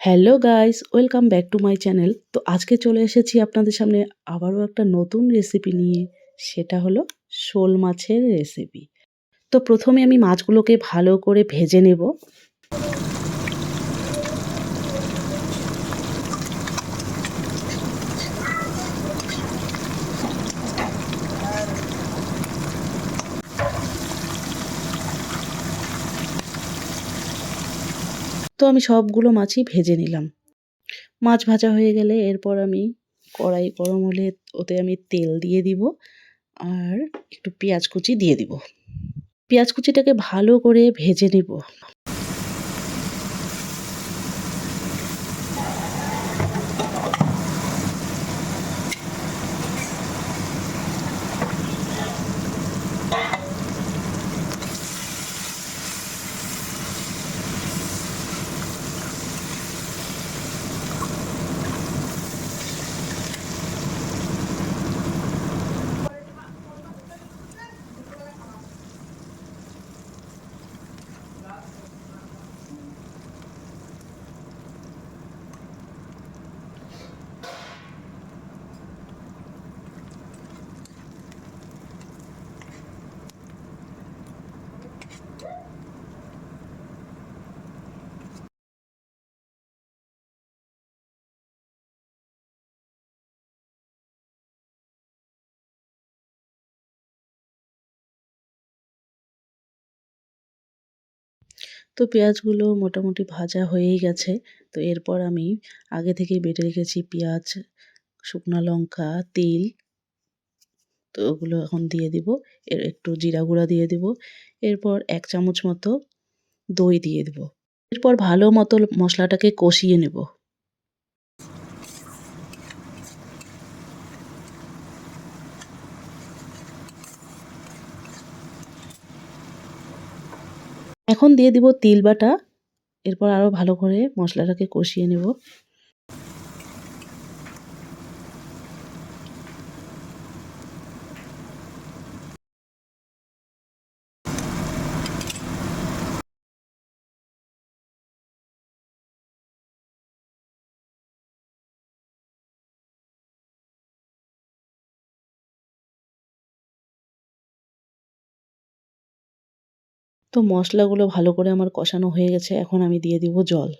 Hello guys welcome back to my channel তো আজকে চলে এসেছি আপনাদের সামনে আবারও একটা নতুন রেসিপি নিয়ে। সেটা হলো শোল মাছের রেসিপি তো প্রথমে আমি মাছগুলোকে ভালো করে ভেজে নেব। তো আমি সবগুলো মাছই ভেজে নিলাম। মাছ ভাজা হয়ে গেলে এরপর আমি কড়াই গরম হলে ওতে আমি তেল দিয়ে দিব আর একটু পেঁয়াজ কুচি দিয়ে দিব। পেঁয়াজ কুচিটাকে ভালো করে ভেজে নেব। তো পেঁয়াজগুলো মোটামুটি ভাজা হয়েই গেছে। তো এরপর আমি আগে থেকে বেটে রেখেছি পেঁয়াজ, শুকনো লঙ্কা, তিল। তো ওগুলো এখন দিয়ে দিব। এর একটু জিরা গুঁড়া দিয়ে দিব। এরপর এক চামচ মতো দই দিয়ে দিব। এরপর ভালো মতো মশলাটাকে কষিয়ে নেব। এখন দিয়ে দিব তিল বাটা এরপর আরও ভালো করে মশলাটাকে কষিয়ে নেব। তো মশলাগুলো ভালো করে আমার কষানো হয়ে গেছে, এখন আমি দিয়ে দিব জল।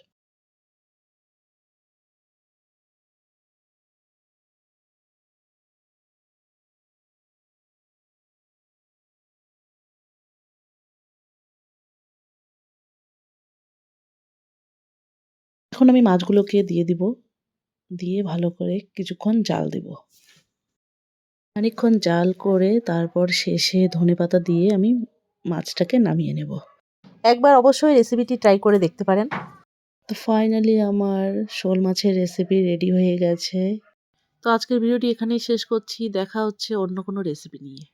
এখন আমি মাছগুলোকে দিয়ে দিব, দিয়ে ভালো করে কিছুক্ষণ জাল দিব। খানিকক্ষণ জাল করে তারপর শেষে ধনেপাতা দিয়ে আমি মাছটাকে নামিয়ে নেব। একবার অবশ্যই রেসিপিটি ট্রাই করে দেখতে পারেন। তো ফাইনালি আমার শোল মাছের রেসিপি রেডি হয়ে গেছে। তো আজকের ভিডিওটি এখানেই শেষ করছি। দেখা হচ্ছে অন্য কোনো রেসিপি নিয়ে।